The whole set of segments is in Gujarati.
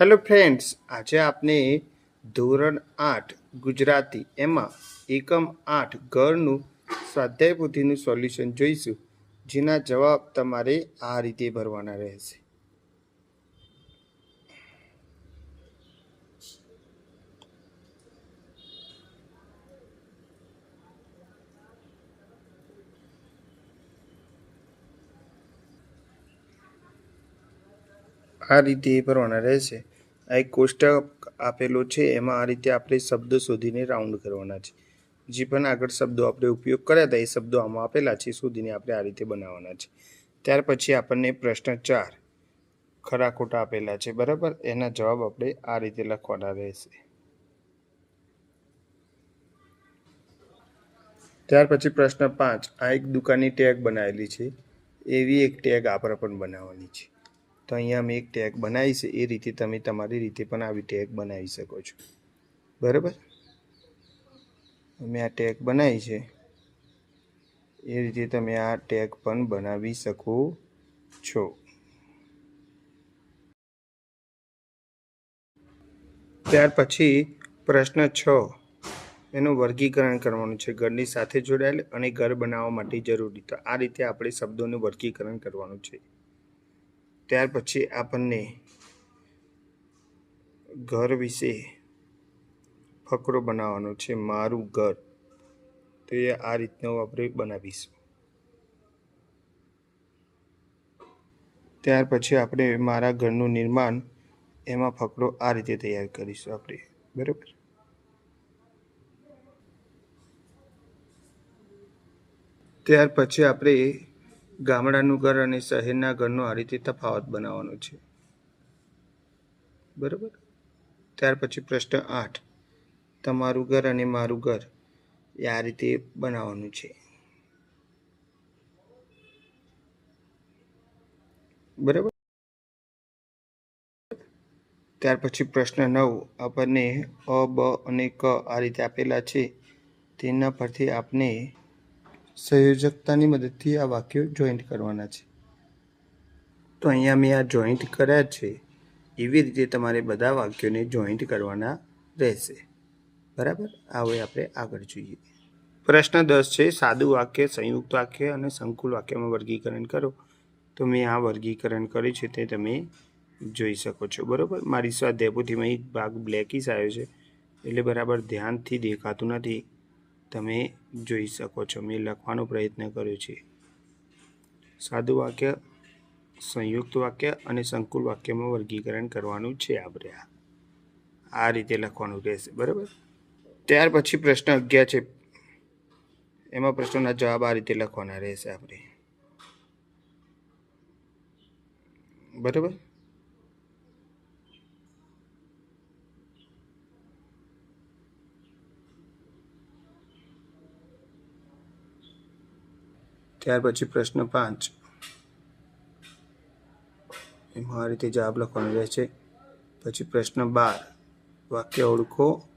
હેલો ફ્રેન્ડ્સ, આજે આપણે ધોરણ આઠ ગુજરાતી એમાં એકમ આઠ ઘરનું સ્વાધ્યાય પોથીનું સોલ્યુશન જોઈશું. જેના જવાબ તમારે આ રીતે ભરવાના રહેશે. આ રીતે ભરવાના રહેશે. આ એક કોષ્ટક આપેલો છે, એમાં આ રીતે આપણે શબ્દો શોધીને રાઉન્ડ કરવાના છે. જે પણ આગળ શબ્દો આપણે ઉપયોગ કર્યા હતા, એ શબ્દો આમાં આપેલા છે, શોધીને આપણે આ રીતે બનાવવાના છે. ત્યાર પછી આપણને પ્રશ્ન ચાર ખરા ખોટા આપેલા છે, બરાબર? એના જવાબ આપણે આ રીતે લખવાના રહેશે. ત્યાર પછી પ્રશ્ન પાંચ, આ એક દુકાનની ટેગ બનાવેલી છે, એવી એક ટેગ આપણે પણ બનાવવાની છે. તો અહીંયા મેં એક ટેગ બનાવી છે, એ રીતે તમે તમારી રીતે પણ આવી ટેગ બનાવી શકો છો. બરાબર? મેં આ ટેગ બનાવી છે. એ રીતે તમે આ ટેગ પણ બનાવી શકો છો. ત્યાર પછી પ્રશ્ન છ. એનું વર્ગીકરણ કરવાનું છે. ઘરની સાથે જોડાયેલ અને ઘર બનાવવા માટે જરૂરી. તો આ રીતે આપણે શબ્દોનું વર્ગીકરણ કરવાનું છે. ત્યાર પછી આપણને ઘર વિશે ફકરો બનાવવાનો છે, મારું ઘર. તો એ આ રીતનો આપણે બનાવીશું. ત્યાર પછી આપણે મારા ઘરનું નિર્માણ એમાં ફકરો આ રીતે તૈયાર કરીશું આપણે. બરાબર? ત્યાર પછી આપણે ગામડાનું ઘર અને શહેરના ઘરનો આ રીતે તફાવત બનાવવાનો છે. બરાબર? ત્યાર પછી પ્રશ્ન આઠ. તમારું ઘર અને મારું ઘર એ આ રીતે બનાવવાનું છે. બરાબર? ત્યાર પછી પ્રશ્ન નવ. આપણને અ, બ અને ક આ રીતે આપેલા છે. તેના પરથી આપણે સંયોજકતાની મદદથી આ વાક્યો જોઈન્ટ કરવાના છે. તો અહીંયા મેં આ જોઈન્ટ કર્યા છે. એવી રીતે તમારે બધા વાક્યોને જોઈન્ટ કરવાના રહેશે. બરાબર? હવે આપણે આગળ જોઈએ. પ્રશ્ન દસ છે, સાદું વાક્ય, સંયુક્ત વાક્ય અને સંકુલ વાક્યમાં વર્ગીકરણ કરો. તો મેં આ વર્ગીકરણ કર્યું છે તે તમે જોઈ શકો છો. બરાબર? મારી સ્વાધ્યાય એક ભાગ બ્લેકિસ આવ્યો છે. એટલે બરાબર ધ્યાનથી દેખાતું નથી. તમે જોઈ શકો છો. મેં લખવાનો પ્રયત્ન કર્યો છે. સાદું વાક્ય, સંયુક્ત વાક્ય અને સંકુલ વાક્યમાં વર્ગીકરણ કરવાનું છે આપણે આ. આ રીતે લખવાનું રહેશે. બરાબર? ત્યાર પછી પ્રશ્ન અગિયાર છે. એમાં પ્રશ્નોના જવાબ આ રીતે લખવાના રહેશે આપણે. બરાબર? ત્યાર પછી પ્રશ્ન પાંચ. એમાં આ રીતે જવાબ લખવાનો રહેશે પછી પ્રશ્ન બાર. વાક્ય ઓળખો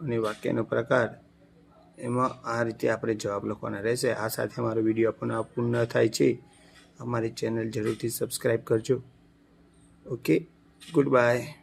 અને વાક્યનો પ્રકાર. એમાં આ રીતે આપણે જવાબ લખવાના રહેશે. આ સાથે અમારો વીડિયો આપણને પૂર્ણ થાય છે. અમારી ચેનલ જરૂરથી સબસ્ક્રાઈબ કરજો. Okay good bye